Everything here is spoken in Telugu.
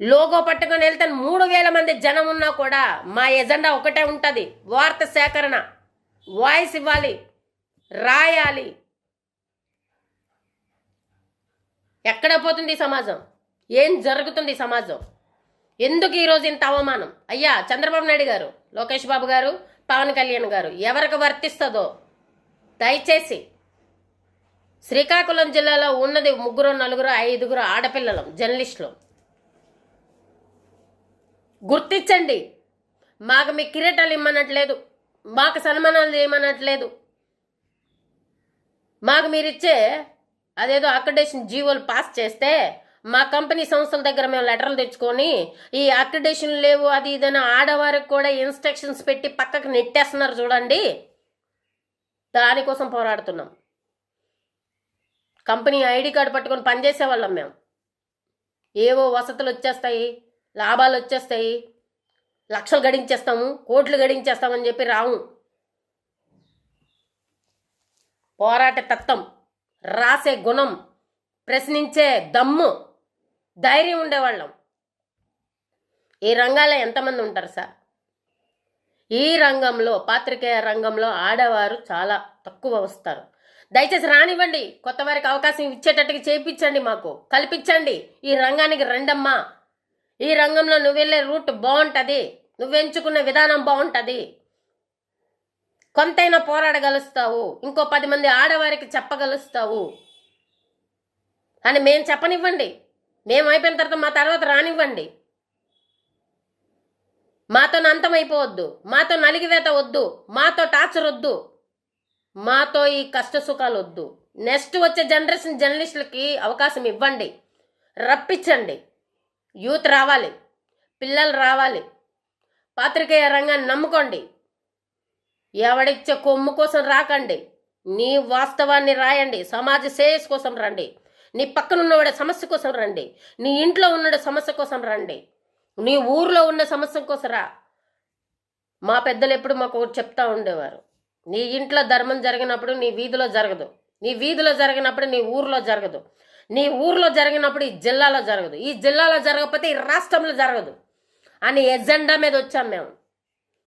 లోగో పట్టుకొని వెళ్తాను మూడు వేల మంది జనం ఉన్నా కూడా మా ఎజెండా ఒకటే ఉంటుంది. వార్త సేకరణ. వాయిస్ ఇవ్వాలి. రాయాలి. ఎక్కడ పోతుంది సమాజం? ఏం జరుగుతుంది సమాజం? ఎందుకు ఈరోజు ఇంత అవమానం? అయ్యా చంద్రబాబు నాయుడు గారు లోకేష్ బాబు గారు పవన్ కళ్యాణ్ గారు ఎవరికి వర్తిస్తుందో? దయచేసి శ్రీకాకుళం జిల్లాలో ఉన్నది ముగ్గురు నలుగురు ఐదుగురు ఆడపిల్లలం జర్నలిస్టులు. గుర్తించండి. మాకు మీ కిరీటాలు ఇమ్మనట్లేదు. మాకు సన్మానాలు చేయమనట్లేదు. మాకు మీరిచ్చే అదేదో అక్రిడేషన్ జీవోలు పాస్ చేస్తే మా కంపెనీ సంస్థల దగ్గర మేము లెటర్లు తెచ్చుకొని ఈ అక్రిడేషన్ లేవు అది ఇదని ఆడవారికి కూడా ఇన్స్ట్రక్షన్స్ పెట్టి పక్కకు నెట్టేస్తున్నారు చూడండి. దానికోసం పోరాడుతున్నాం. కంపెనీ ఐడి కార్డు పట్టుకొని పనిచేసే వాళ్ళం మేము. ఏవో వసతులు వచ్చేస్తాయి. లాభాలు వచ్చేస్తాయి. లక్షలు గడించేస్తాము కోట్లు గడించేస్తామని చెప్పి రాము. పోరాట తత్వం రాసే గుణం ప్రశ్నించే దమ్ము ధైర్యం ఉండేవాళ్ళం. ఈ రంగాల్లో ఎంతమంది ఉంటారు సార్? ఈ రంగంలో పాత్రికేయ రంగంలో ఆడవారు చాలా తక్కువ వస్తారు. దయచేసి రానివ్వండి. కొత్త వారికి అవకాశం ఇచ్చేటట్టుగా చేయించండి మాకు. కల్పించండి. ఈ రంగానికి రండమ్మా. ఈ రంగంలో నువ్వు వెళ్ళే రూట్ బాగుంటుంది నువ్వు ఎంచుకున్న విధానం బాగుంటుంది కొంతైనా పోరాడగలుస్తావు. ఇంకో పది మంది ఆడవారికి చెప్పగలుస్తావు. అని మేము చెప్పనివ్వండి. మేము అయిపోయిన తర్వాత మా తర్వాత రానివ్వండి. మాతో అంతమైపోవద్దు. మాతో నలిగివేత వద్దు. మాతో టార్చర్ వద్దు. మాతో ఈ కష్ట సుఖాలు వద్దు నెక్స్ట్ వచ్చే జనరేషన్ జర్నలిస్టులకి అవకాశం ఇవ్వండి. రప్పించండి. యూత్ రావాలి పిల్లలు రావాలి. పాత్రికేయ రంగాన్ని నమ్ముకోండి. ఎవడిచ్చే కొమ్ము కోసం రాకండి. నీ వాస్తవాన్ని రాయండి. సమాజ శ్రేయస్ కోసం రండి. నీ పక్కన ఉన్నవాడి సమస్య కోసం రండి. నీ ఇంట్లో ఉన్న సమస్య కోసం రండి. నీ ఊర్లో ఉన్న సమస్య కోసం రా. మా పెద్దలు ఎప్పుడు మాకు ఒకటి చెప్తా ఉండేవారు. నీ ఇంట్లో ధర్మం జరిగినప్పుడు నీ వీధిలో జరగదు. నీ వీధిలో జరిగినప్పుడు నీ ఊర్లో జరగదు. నీ ఊర్లో జరిగినప్పుడు ఈ జిల్లాలో జరగదు. ఈ జిల్లాలో జరగకపోతే ఈ రాష్ట్రంలో జరగదు. అని ఎజెండా మీద వచ్చాం మేము.